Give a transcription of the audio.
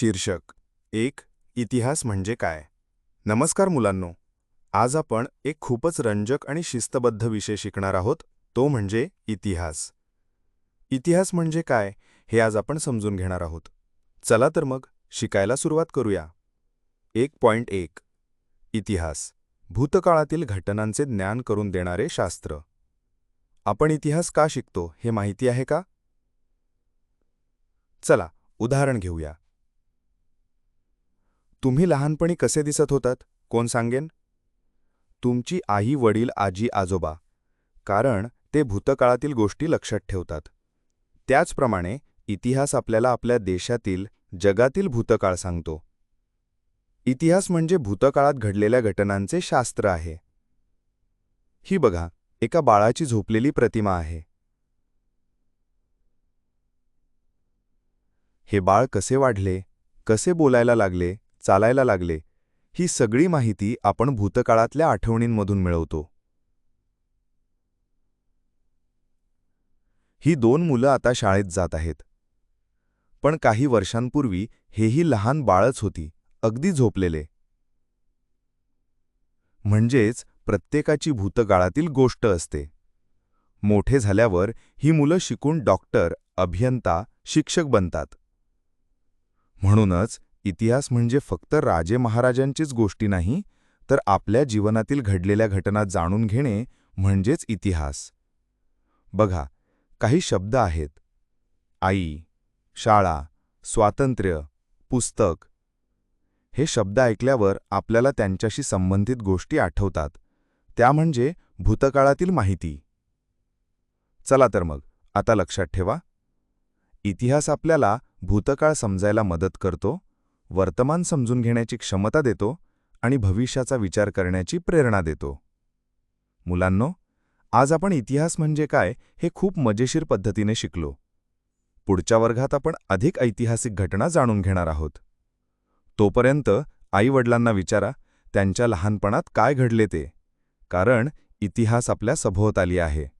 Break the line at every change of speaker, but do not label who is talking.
शीर्षक. एक इतिहास म्हणजे काय? नमस्कार मुलांनो आज आपण एक खूपच रंजक आणि शिस्तबद्ध विषय शिकणार आहोत तो म्हणजे इतिहास. इतिहास म्हणजे काय हे आज आपण समजून घेणार आहोत. चला तर मग शिकायला सुरुवात करूया. एक पॉइंट एक. इतिहास भूतकाळातील घटनांचे ज्ञान करून देणारे शास्त्र. आपण इतिहास का शिकतो हे माहिती आहे का? चला उदाहरण घेऊया. तुम्ही लहानपणी कसे दिसत होतात? कोण सांगेन? तुमची आई वडील आजी आजोबा. कारण ते भूतकाळातील गोष्टी लक्षात ठेवतात. त्याचप्रमाणे इतिहास आपल्याला आपल्या देशातील जगातील भूतकाळ सांगतो. इतिहास म्हणजे भूतकाळात घडलेल्या घटनांचे शास्त्र आहे. ही बघा एका बाळाची झोपलेली प्रतिमा आहे. हे बाळ कसे वाढले? कसे बोलायला लागले? चालायला लागले. ही सगळी माहिती आपण भूतकाळातल्या आठवणींमधून मिळवतो. ही दोन मुलं आता शाळेत जात आहेत. पण काही वर्षांपूर्वी हेही लहान बाळच होती अगदी झोपलेले. म्हणजेच प्रत्येकाची भूतकाळातील गोष्ट असते. मोठे झाल्यावर ही मुलं शिकून डॉक्टर अभियंता शिक्षक बनतात. म्हणूनच इतिहास म्हणजे फक्त राजे महाराजांचीच गोष्टी नाही तर आपल्या जीवनातील घडलेल्या घटना जाणून घेणे म्हणजेच इतिहास. बघा काही शब्द आहेत. आई शाळा स्वातंत्र्य पुस्तक. हे शब्द ऐकल्यावर आपल्याला त्यांच्याशी संबंधित गोष्टी आठवतात. त्या म्हणजे भूतकाळातील माहिती. चला तर मग आता लक्षात ठेवा. इतिहास आपल्याला भूतकाळ समजायला मदत करतो. वर्तमान समजून घेण्याची क्षमता देतो आणि भविष्याचा विचार करण्याची प्रेरणा देतो. मुलांनो आज आपण इतिहास म्हणजे काय हे खूप मजेशीर पद्धतीने शिकलो. पुढच्या वर्गात आपण अधिक ऐतिहासिक घटना जाणून घेणार आहोत. तोपर्यंत आईवडिलांना विचारा त्यांच्या लहानपणात काय घडले ते? कारण इतिहास आपल्या सभोवताली आहे.